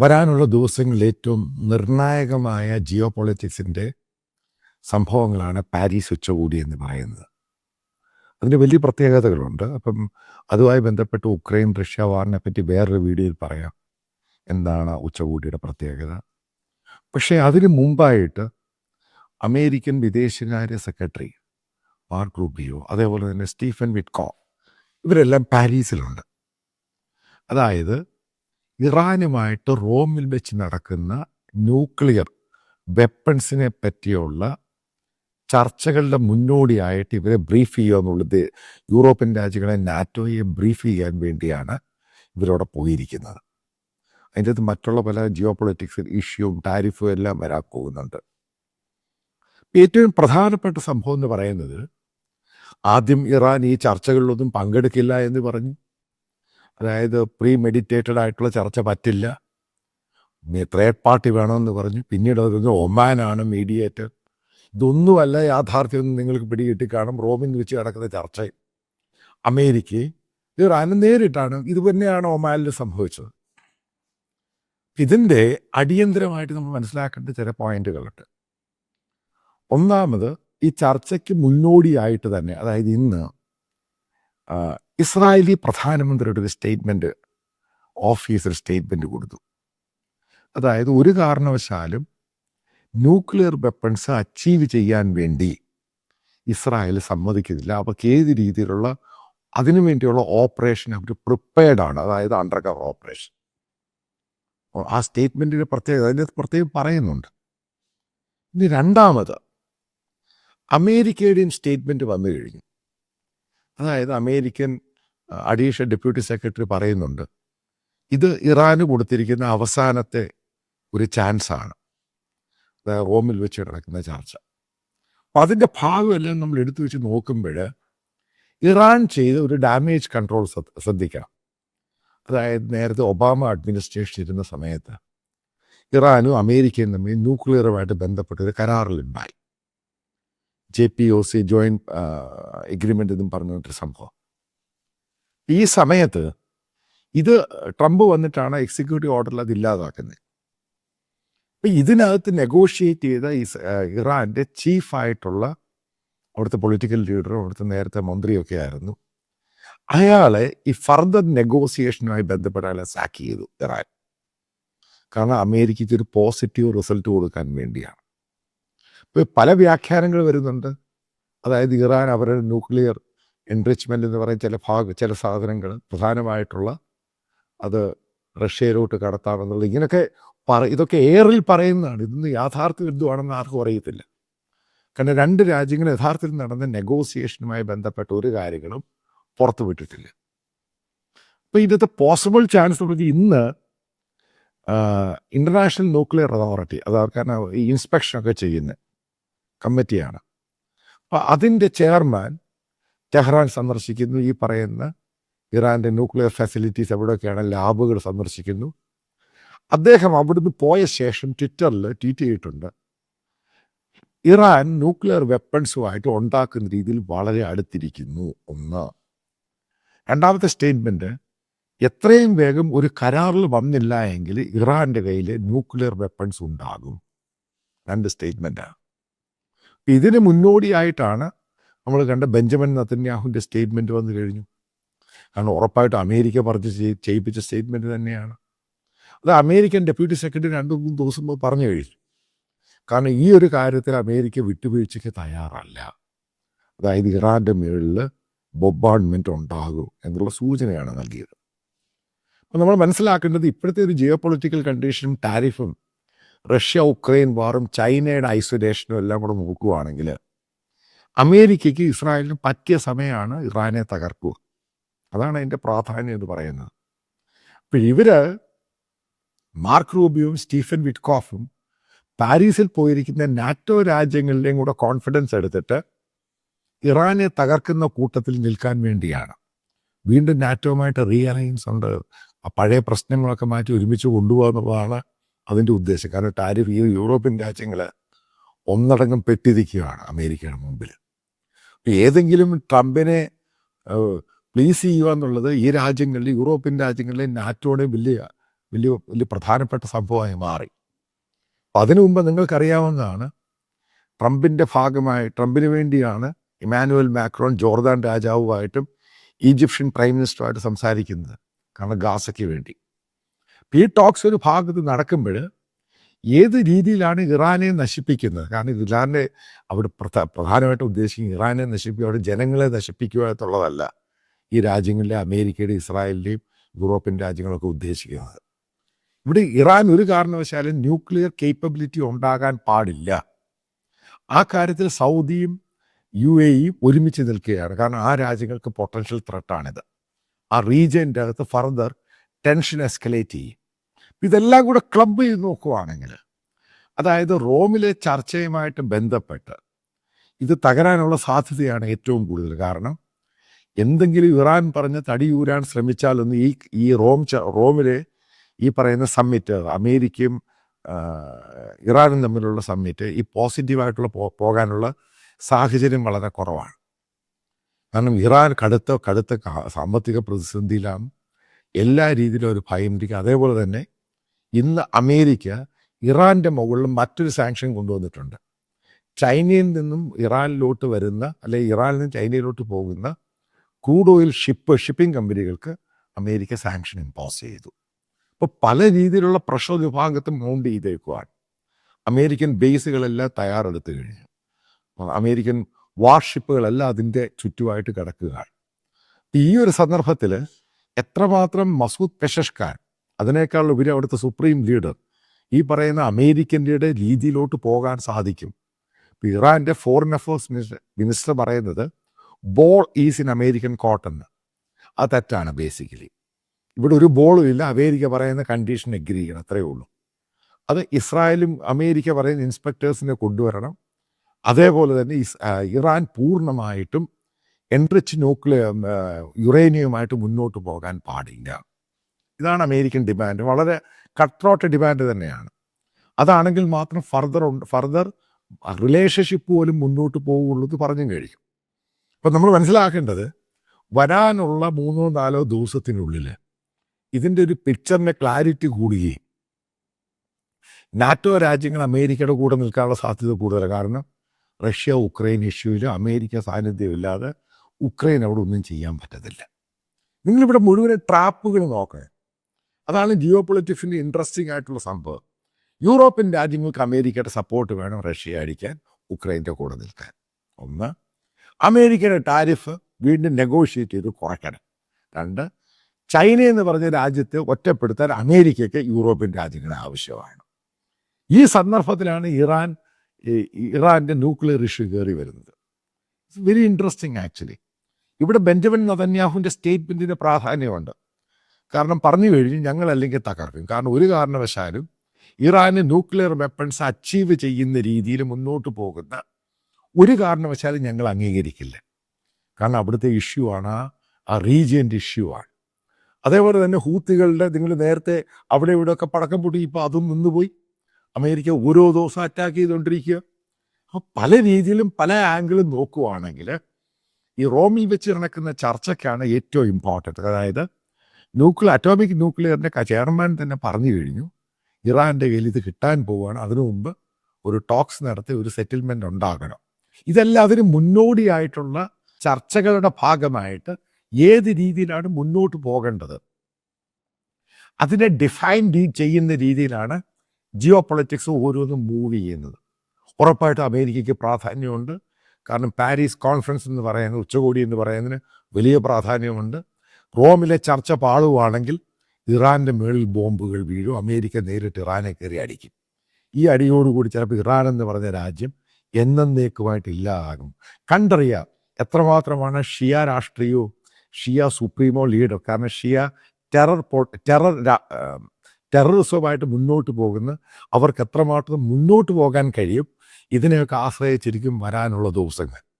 വരാനുള്ള ദിവസങ്ങളിൽ ഏറ്റവും നിർണായകമായ ജിയോ പൊളിറ്റിക്സിന്റെ സംഭവങ്ങളാണ് പാരീസ് ഉച്ചകൂടി എന്ന് പറയുന്നത്. അതിന് വലിയ പ്രത്യേകതകളുണ്ട്. അപ്പം അതുമായി ബന്ധപ്പെട്ട് ഉക്രൈൻ റഷ്യ വാറിനെ പറ്റി വേറൊരു വീഡിയോയിൽ പറയാം. എന്താണ് ഉച്ചകൂടിയുടെ പ്രത്യേകത? പക്ഷേ അതിന് മുമ്പായിട്ട് അമേരിക്കൻ വിദേശകാര്യ സെക്രട്ടറി മാർക്ക് റൂബിയോ അതേപോലെ തന്നെ സ്റ്റീഫൻ വിറ്റ്കോ ഇവരെല്ലാം പാരീസിലുണ്ട്. അതായത് ഇറാനുമായിട്ട് റോമിൽ വെച്ച് നടക്കുന്ന ന്യൂക്ലിയർ വെപ്പൺസിനെ പറ്റിയുള്ള ചർച്ചകളുടെ മുന്നോടിയായിട്ട് ഇവരെ ബ്രീഫ് ചെയ്യുക എന്നുള്ളത് യൂറോപ്യൻ രാജ്യങ്ങളെ നാറ്റോയെ ബ്രീഫ് ചെയ്യാൻ വേണ്ടിയാണ് ഇവരവിടെ പോയിരിക്കുന്നത്. അതിന്റെ അകത്ത് മറ്റുള്ള പല ജിയോ പൊളിറ്റിക്സ് ഇഷ്യൂവും ടാരിഫും എല്ലാം വരാൻ പോകുന്നുണ്ട്. ഏറ്റവും പ്രധാനപ്പെട്ട സംഭവം എന്ന് പറയുന്നത് ആദ്യം ഇറാൻ ഈ ചർച്ചകളിലൊന്നും പങ്കെടുക്കില്ല എന്ന് പറഞ്ഞു. അതായത് പ്രീ മെഡിറ്റേറ്റഡ് ആയിട്ടുള്ള ചർച്ച പറ്റില്ല. തേർഡ് പാർട്ടി വേണമെന്ന് പറഞ്ഞു. പിന്നീട് അത് ഒമാനാണ് മീഡിയേറ്റർ ഇതൊന്നുമല്ല യാഥാർത്ഥ്യം നിങ്ങൾക്ക് പിടികിട്ടി കാണും. റോമിൽ വെച്ച് നടക്കുന്ന ചർച്ച അമേരിക്കയും ഇറാനും നേരിട്ടാണ്. ഇത് തന്നെയാണ് ഒമാനിൽ സംഭവിച്ചത്. ഇതിന്റെ അടിയന്തരമായിട്ട് നമ്മൾ മനസ്സിലാക്കേണ്ട ചില പോയിന്റുകളുണ്ട്. ഒന്നാമത് ഈ ചർച്ചയ്ക്ക് മുന്നോടിയായിട്ട് തന്നെ അതായത് ഇന്ന് ഇസ്രായേലി പ്രധാനമന്ത്രിയുടെ ഒരു സ്റ്റേറ്റ്മെന്റ് ഓഫീസർ സ്റ്റേറ്റ്മെന്റ് കൊടുത്തു. അതായത് ഒരു കാരണവശാലും ന്യൂക്ലിയർ വെപ്പൺസ് അച്ചീവ് ചെയ്യാൻ വേണ്ടി ഇസ്രായേൽ സമ്മതിക്കുന്നില്ല. അവർക്ക് ഏത് രീതിയിലുള്ള അതിനു വേണ്ടിയുള്ള ഓപ്പറേഷൻ അവർ പ്രിപ്പയർഡാണ് അതായത് അണ്ടർ കവർ ഓപ്പറേഷൻ ആ സ്റ്റേറ്റ്മെന്റിന്റെ പ്രത്യേകത അതിന്റെ പ്രത്യേകം പറയുന്നുണ്ട്. ഇനി രണ്ടാമത് അമേരിക്കയുടെയും സ്റ്റേറ്റ്മെന്റ് വന്നു കഴിഞ്ഞു. അതായത് അമേരിക്കൻ അഡീഷണൽ ഡെപ്യൂട്ടി സെക്രട്ടറി പറയുന്നുണ്ട് ഇത് ഇറാന് കൊടുത്തിരിക്കുന്ന അവസാനത്തെ ഒരു ചാൻസാണ്. റോമിൽ വെച്ച് നടക്കുന്ന ചർച്ച. അപ്പം അതിന്റെ ഭാഗമെല്ലാം നമ്മൾ എടുത്തു വെച്ച് നോക്കുമ്പോൾ ഇറാൻ ചെയ്ത ഒരു ഡാമേജ് കൺട്രോൾ ശ്രദ്ധിക്കണം. അതായത് നേരത്തെ ഒബാമ അഡ്മിനിസ്ട്രേഷൻ ഇരുന്ന സമയത്ത് ഇറാനും അമേരിക്കയും തമ്മിൽ ന്യൂക്ലിയറുമായിട്ട് ബന്ധപ്പെട്ട ഒരു കരാറിലുണ്ടായി. J P O C joint agreement എന്നും പറഞ്ഞിട്ടൊരു സംഭവം. ഈ സമയത്ത് ഇത് ട്രംപ് വന്നിട്ടാണ് എക്സിക്യൂട്ടീവ് ഓർഡറിൽ അത് ഇല്ലാതാക്കുന്നത്. അപ്പം ഇതിനകത്ത് നെഗോഷിയേറ്റ് ചെയ്ത ഈ ഇറാന്റെ ചീഫായിട്ടുള്ള അവിടുത്തെ പൊളിറ്റിക്കൽ ലീഡറും അവിടുത്തെ നേരത്തെ മന്ത്രിയൊക്കെ ആയിരുന്നു. അയാളെ ഈ ഫർദർ നെഗോസിയേഷനുമായി ബന്ധപ്പെട്ട് അയാളെ സാക്ക് ചെയ്തു ഇറാൻ. കാരണം അമേരിക്കയ്ക്ക് ഒരു പോസിറ്റീവ് റിസൾട്ട് കൊടുക്കാൻ വേണ്ടിയാണ്. ഇപ്പോൾ പല വ്യാഖ്യാനങ്ങൾ വരുന്നുണ്ട്. അതായത് ഇറാൻ അവരുടെ ന്യൂക്ലിയർ എൻറിച്ച്മെന്റ് എന്ന് പറയുന്ന ചില ഭാഗ ചില സാധനങ്ങൾ പ്രധാനമായിട്ടുള്ള അത് റഷ്യയിലോട്ട് കടത്താമെന്നുള്ളത് ഇങ്ങനെയൊക്കെ പറ ഇതൊക്കെ എയറിൽ പറയുന്നതാണ്. ഇതൊന്നും യാഥാർത്ഥ്യ എന്തുവാണെന്ന് ആർക്കും അറിയത്തില്ല. കാരണം രണ്ട് രാജ്യങ്ങൾ യഥാർത്ഥത്തിൽ നടന്ന നെഗോസിയേഷനുമായി ബന്ധപ്പെട്ട ഒരു കാര്യങ്ങളും പുറത്തു വിട്ടിട്ടില്ല. അപ്പോൾ ഇതിന്റെ പോസിബിൾ ചാൻസ് പറഞ്ഞാൽ ഇന്ന് ഇന്റർനാഷണൽ ന്യൂക്ലിയർ അതോറിറ്റി അത് കാരണം ഈ ഇൻസ്പെക്ഷനൊക്കെ ചെയ്യുന്ന കമ്മിറ്റിയാണ് അപ്പോൾ അതിന്റെ ചെയർമാൻ ടെഹ്റാൻ സന്ദർശിക്കുന്നു ഈ പറയുന്ന ഇറാന്റെ ന്യൂക്ലിയർ ഫെസിലിറ്റീസ് എവിടെയൊക്കെയാണ് ലാബുകൾ സന്ദർശിക്കുന്നു. അദ്ദേഹം അവിടുന്ന് പോയ ശേഷം ട്വിറ്ററിൽ ട്വീറ്റ് ചെയ്തിട്ടുണ്ട്. ഇറാൻ ന്യൂക്ലിയർ വെപ്പൺസുമായിട്ട് ഉണ്ടാക്കുന്ന രീതിയിൽ വളരെ അടുത്തിരിക്കുന്നു ഒന്ന് രണ്ടാമത്തെ സ്റ്റേറ്റ്മെന്റ് എത്രയും വേഗം ഒരു കരാറിൽ വന്നില്ല എങ്കിൽ ഇറാന്റെ കയ്യിൽ ന്യൂക്ലിയർ വെപ്പൺസ് ഉണ്ടാകും. രണ്ട് സ്റ്റേറ്റ്മെന്റാണ് ഇതിന് മുന്നോടിയായിട്ടാണ് നമ്മൾ കണ്ട ബെഞ്ചമിൻ നത്തന്യാഹുവിന്റെ സ്റ്റേറ്റ്മെന്റ് വന്നു കഴിഞ്ഞു. കാരണം ഉറപ്പായിട്ട് അമേരിക്ക പറഞ്ഞ് ചെയ്- ചെയ്യിപ്പിച്ച സ്റ്റേറ്റ്മെന്റ് തന്നെയാണ്. അത് അമേരിക്കൻ ഡെപ്യൂട്ടി സെക്രട്ടറി രണ്ട് മൂന്ന് ദിവസം പറഞ്ഞു കഴിഞ്ഞു. കാരണം ഈ ഒരു കാര്യത്തിൽ അമേരിക്ക വിട്ടുവീഴ്ചയ്ക്ക് തയ്യാറല്ല. അതായത് ഇറാന്റെ മുകളിൽ ബൊബാൺമെന്റ് ഉണ്ടാകും എന്നുള്ള സൂചനയാണ് നൽകിയത്. അപ്പം നമ്മൾ മനസ്സിലാക്കേണ്ടത് ഇപ്പോഴത്തെ ഒരു ജിയോ പൊളിറ്റിക്കൽ കണ്ടീഷനും ടാരിഫും റഷ്യ ഉക്രൈൻ വാറും ചൈനയുടെ ഐസൊലേഷനും എല്ലാം കൂടെ നോക്കുകയാണെങ്കിൽ അമേരിക്കയ്ക്ക് ഇസ്രായേലിന് പറ്റിയ സമയമാണ് ഇറാനെ തകർക്കുക. അതാണ് അതിന്റെ പ്രാധാന്യം എന്ന് പറയുന്നത്. അപ്പോൾ ഇവർ മാർക്ക് റൂബിയും സ്റ്റീഫൻ വിറ്റ്കോഫും പാരീസിൽ പോയിരിക്കുന്ന നാറ്റോ രാജ്യങ്ങളിലെയും കൂടെ കോൺഫിഡൻസ് എടുത്തിട്ട് ഇറാനെ തകർക്കുന്ന കൂട്ടത്തിൽ നിൽക്കാൻ വേണ്ടിയാണ്. വീണ്ടും നാറ്റോമായിട്ട് റീ അലയൻസ് ഉണ്ട് പഴയ പ്രശ്നങ്ങളൊക്കെ മാറ്റി ഒരുമിച്ച് കൊണ്ടുപോകുന്നതാണ് അതിന്റെ ഉദ്ദേശം. കാരണം ടാരിഫ് ഈ യൂറോപ്യൻ രാജ്യങ്ങൾ ഒന്നടങ്കം പെട്ടിരിക്കുകയാണ് അമേരിക്കയുടെ മുമ്പിൽ. ഏതെങ്കിലും ട്രംപിനെ പ്ലീസ് ചെയ്യുക എന്നുള്ളത് ഈ രാജ്യങ്ങളിൽ യൂറോപ്യൻ രാജ്യങ്ങളിലെ നാറ്റോടെ വലിയ വലിയ വലിയ പ്രധാനപ്പെട്ട സംഭവമായി മാറി. അതിനു മുമ്പ് നിങ്ങൾക്കറിയാവുന്നതാണ് ട്രംപിന്റെ ഭാഗമായി ട്രംപിന് വേണ്ടിയാണ് ഇമാനുവൽ മാക്രോൺ ജോർദാൻ രാജാവുമായിട്ടും ഈജിപ്ഷ്യൻ പ്രൈം മിനിസ്റ്ററുമായിട്ട് സംസാരിക്കുന്നത്. കാരണം ഗാസയ്ക്ക് വേണ്ടി. ഈ ടോക്സ് ഒരു ഭാഗത്ത് നടക്കുമ്പോൾ ഏത് രീതിയിലാണ് ഇറാനെ നശിപ്പിക്കുന്നത്? കാരണം ഇറാനെ അവിടെ പ്രധാ പ്രധാനമായിട്ടും ഉദ്ദേശിക്കുന്നത് ഇറാനെ നശിപ്പിക്കുക അവിടെ ജനങ്ങളെ നശിപ്പിക്കുക എന്നുള്ളതല്ല. ഈ രാജ്യങ്ങളിലെ അമേരിക്കയുടെ ഇസ്രായേലിന്റെയും യൂറോപ്യൻ രാജ്യങ്ങളൊക്കെ ഉദ്ദേശിക്കുന്നത്. ഇവിടെ ഇറാൻ ഒരു കാരണവശാലും ന്യൂക്ലിയർ കേപ്പബിലിറ്റി ഉണ്ടാകാൻ പാടില്ല. ആ കാര്യത്തിൽ സൗദിയും യു എ ഇയും ഒരുമിച്ച് നിൽക്കുകയാണ്. കാരണം ആ രാജ്യങ്ങൾക്ക് പൊട്ടൻഷ്യൽ ത്രെട്ടാണിത് ആ റീജിയന്റെ അകത്ത് ഫർദർ ടെൻഷൻ എസ്കലേറ്റ് ചെയ്യും. ഇതെല്ലാം കൂടെ ക്ലബ് ചെയ്ത് നോക്കുവാണെങ്കിൽ അതായത് റോമിലെ ചർച്ചയുമായിട്ട് ബന്ധപ്പെട്ട് ഇത് തകരാനുള്ള സാധ്യതയാണ് ഏറ്റവും കൂടുതൽ. കാരണം എന്തെങ്കിലും ഇറാൻ പറഞ്ഞ് തടിയൂരാൻ ശ്രമിച്ചാലൊന്നും ഈ ഈ റോം റോമിലെ ഈ പറയുന്ന സമ്മിറ്റ് അമേരിക്കയും ഇറാനും തമ്മിലുള്ള സമ്മിറ്റ് ഈ പോസിറ്റീവായിട്ടുള്ള പോകാനുള്ള സാഹചര്യം വളരെ കുറവാണ്. കാരണം ഇറാൻ കടുത്ത കടുത്ത സാമ്പത്തിക പ്രതിസന്ധിയിലാണ് എല്ലാ രീതിയിലും ഒരു ഭയം ഇരിക്കുക അതേപോലെ തന്നെ ഇന്ന് അമേരിക്ക ഇറാന്റെ മുകളിൽ മറ്റൊരു സാങ്ഷൻ കൊണ്ടുവന്നിട്ടുണ്ട്. ചൈനയിൽ നിന്നും ഇറാനിലോട്ട് വരുന്ന അല്ലെ ഇറാനിൽ നിന്ന് ചൈനയിലോട്ട് പോകുന്ന ക്രൂഡ് ഓയിൽ ഷിപ്പ് ഷിപ്പിംഗ് കമ്പനികൾക്ക് അമേരിക്ക സാങ്ഷൻ ഇമ്പോസ് ചെയ്തു. അപ്പോൾ പല രീതിയിലുള്ള പ്രഷർ വിഭാഗത്തും മൗണ്ട് ചെയ്തേക്കുവാണ് അമേരിക്കൻ ബേസുകളെല്ലാം തയ്യാറെടുത്ത് കഴിഞ്ഞു. അമേരിക്കൻ വാർഷിപ്പുകളെല്ലാം അതിന്റെ ചുറ്റുമായിട്ട് കിടക്കുകയാണ്. ഈ ഒരു സന്ദർഭത്തിൽ എത്രമാത്രം മസൂദ് പെഷഷ്കാൻ അതിനേക്കാൾ ഉപരി അവിടുത്തെ സുപ്രീം ലീഡർ ഈ പറയുന്ന അമേരിക്കന്റെ രീതിയിലോട്ട് പോകാൻ സാധിക്കും. ഇറാന്റെ ഫോറിൻ അഫയേഴ്സ് മിനിസ്റ്റർ മിനിസ്റ്റർ പറയുന്നത് ബോൾ ഈസ് ഇൻ അമേരിക്കൻ കോട്ടൺ അത് തെറ്റാണ് ബേസിക്കലി ഇവിടെ ഒരു ബോളും ഇല്ല അമേരിക്ക പറയുന്ന കണ്ടീഷൻ എഗ്രി ചെയ്യണം അത്രയേ ഉള്ളൂ. അത് ഇസ്രായേലും അമേരിക്ക പറയുന്ന ഇൻസ്പെക്ടേഴ്സിനെ കൊണ്ടുവരണം. അതേപോലെ തന്നെ ഇറാൻ പൂർണമായിട്ടും എൻറിച്ച് ന്യൂക്ലിയർ യുറേനിയവുമായിട്ട് മുന്നോട്ട് പോകാൻ പാടില്ല. ഇതാണ് അമേരിക്കൻ ഡിമാൻഡ്. വളരെ കട്ട്രോട്ട് ഡിമാൻഡ് തന്നെയാണ്. അതാണെങ്കിൽ മാത്രം ഫർദർ ഉണ്ട് ഫർദർ റിലേഷൻഷിപ്പ് പോലും മുന്നോട്ട് പോകുള്ളൂ എന്ന് പറഞ്ഞും കഴിയും. അപ്പം നമ്മൾ മനസ്സിലാക്കേണ്ടത് വരാനുള്ള മൂന്നോ നാലോ ദിവസത്തിനുള്ളിൽ ഇതിന്റെ ഒരു പിക്ചറിന്റെ ക്ലാരിറ്റി കൂടുകയും നാറ്റോ രാജ്യങ്ങൾ അമേരിക്കയുടെ കൂടെ നിൽക്കാനുള്ള സാധ്യത കൂടുതലാണ്. കാരണം റഷ്യ ഉക്രൈൻ ഇഷ്യൂവിൽ അമേരിക്ക സാന്നിധ്യമില്ലാതെ ഉക്രൈൻ അവിടെ ഒന്നും ചെയ്യാൻ പറ്റത്തില്ല. നിങ്ങളിവിടെ മുഴുവൻ ട്രാപ്പുകൾ നോക്കണേ. അതാണ് ജിയോ പൊളിറ്റിക്സിന്റെ ഇൻട്രസ്റ്റിംഗ് ആയിട്ടുള്ള സംഭവം. യൂറോപ്യൻ രാജ്യങ്ങൾക്ക് അമേരിക്കയുടെ സപ്പോർട്ട് വേണം റഷ്യ അടിക്കാൻ ഉക്രൈന്റെ കൂടെ നിൽക്കാൻ. ഒന്ന് അമേരിക്കയുടെ ടാരിഫ് വീണ്ടും നെഗോഷിയേറ്റ് ചെയ്ത് കുറയ്ക്കണം. രണ്ട് ചൈന എന്ന് പറഞ്ഞ രാജ്യത്തെ ഒറ്റപ്പെടുത്താൻ അമേരിക്കയ്ക്ക് യൂറോപ്യൻ രാജ്യങ്ങളെ ആവശ്യമാണ്. ഈ സന്ദർഭത്തിലാണ് ഇറാൻ ഈ ന്യൂക്ലിയർ ഇഷ്യൂ കയറി വരുന്നത്. വെരി ഇൻട്രസ്റ്റിംഗ് ആക്ച്വലി ഇവിടെ ബെഞ്ചമിൻ നതന്യാഹുവിന്റെ സ്റ്റേറ്റ്മെന്റിന്റെ പ്രാധാന്യമുണ്ട്. കാരണം പറഞ്ഞു കഴിഞ്ഞ് ഞങ്ങൾ അല്ലെങ്കിൽ തകർക്കും. കാരണം ഒരു കാരണവശാലും ഇറാന് ന്യൂക്ലിയർ വെപ്പൺസ് അച്ചീവ് ചെയ്യുന്ന രീതിയിൽ മുന്നോട്ട് പോകുന്ന ഒരു കാരണവശാലും ഞങ്ങൾ അംഗീകരിക്കില്ല. കാരണം അവിടുത്തെ ഇഷ്യൂ ആണ് ആ- റീജിയന്റെ ഇഷ്യൂ ആണ്. അതേപോലെ തന്നെ ഹൂത്തികളുടെ നിങ്ങൾ നേരത്തെ അവിടെ ഇവിടെയൊക്കെ പടക്കം പൊട്ടി ഇപ്പോൾ അതും നിന്നുപോയി. അമേരിക്ക ഓരോ ദിവസം അറ്റാക്ക് ചെയ്തുകൊണ്ടിരിക്കുക. അപ്പോൾ പല രീതിയിലും പല ആംഗിളും നോക്കുവാണെങ്കിൽ ഈ റോമിൽ വെച്ച് നടക്കുന്ന ചർച്ചയ്ക്കാണ് ഏറ്റവും ഇമ്പോർട്ടന്റ് അതായത് ന്യൂക്ലിയർ അറ്റോമിക് ന്യൂക്ലിയറിന്റെ ചെയർമാൻ തന്നെ പറഞ്ഞു കഴിഞ്ഞു. ഇറാന്റെ കയ്യിൽ ഇത് കിട്ടാൻ പോവുകയാണ് അതിനു മുമ്പ് ഒരു ടോക്സ് നടത്തി ഒരു സെറ്റിൽമെന്റ് ഉണ്ടാകണം. ഇതെല്ലാം അതിന് മുന്നോടിയായിട്ടുള്ള ചർച്ചകളുടെ ഭാഗമായിട്ട് ഏത് രീതിയിലാണ് മുന്നോട്ട് പോകേണ്ടത്? അതിനെ ഡിഫൈൻ ചെയ്യുന്ന രീതിയിലാണ് ജിയോ പൊളിറ്റിക്സ് ഓരോന്നും മൂവ് ചെയ്യുന്നത്. ഉറപ്പായിട്ടും അമേരിക്കയ്ക്ക് പ്രാധാന്യമുണ്ട്. കാരണം പാരീസ് കോൺഫറൻസ് എന്ന് പറയുന്നത് ഉച്ചകോടി എന്ന് പറയുന്നതിന് വലിയ പ്രാധാന്യമുണ്ട്. റോമിലെ ചർച്ച പാളുവാണെങ്കിൽ ഇറാന്റെ മേളിൽ ബോംബുകൾ വീഴും. അമേരിക്ക നേരിട്ട് ഇറാനെ കയറി അടിക്കും. ഈ അടിയോടുകൂടി ചിലപ്പോൾ ഇറാൻ എന്ന് പറഞ്ഞ രാജ്യം എന്നേക്കുമായിട്ട് ഇല്ലാതാകും കണ്ടറിയാം എത്രമാത്രമാണ് ഷിയ രാഷ്ട്രീയവും ഷിയ സുപ്രീമോ ലീഡർ. കാരണം ഷിയ ടെറർ ടെറർ ടെററിസവുമായിട്ട് മുന്നോട്ട് പോകുന്ന അവർക്ക് എത്രമാത്രം മുന്നോട്ട് പോകാൻ കഴിയും ഇതിനെയൊക്കെ ആശ്രയിച്ചിരിക്കും വരാനുള്ള ദിവസങ്ങൾ.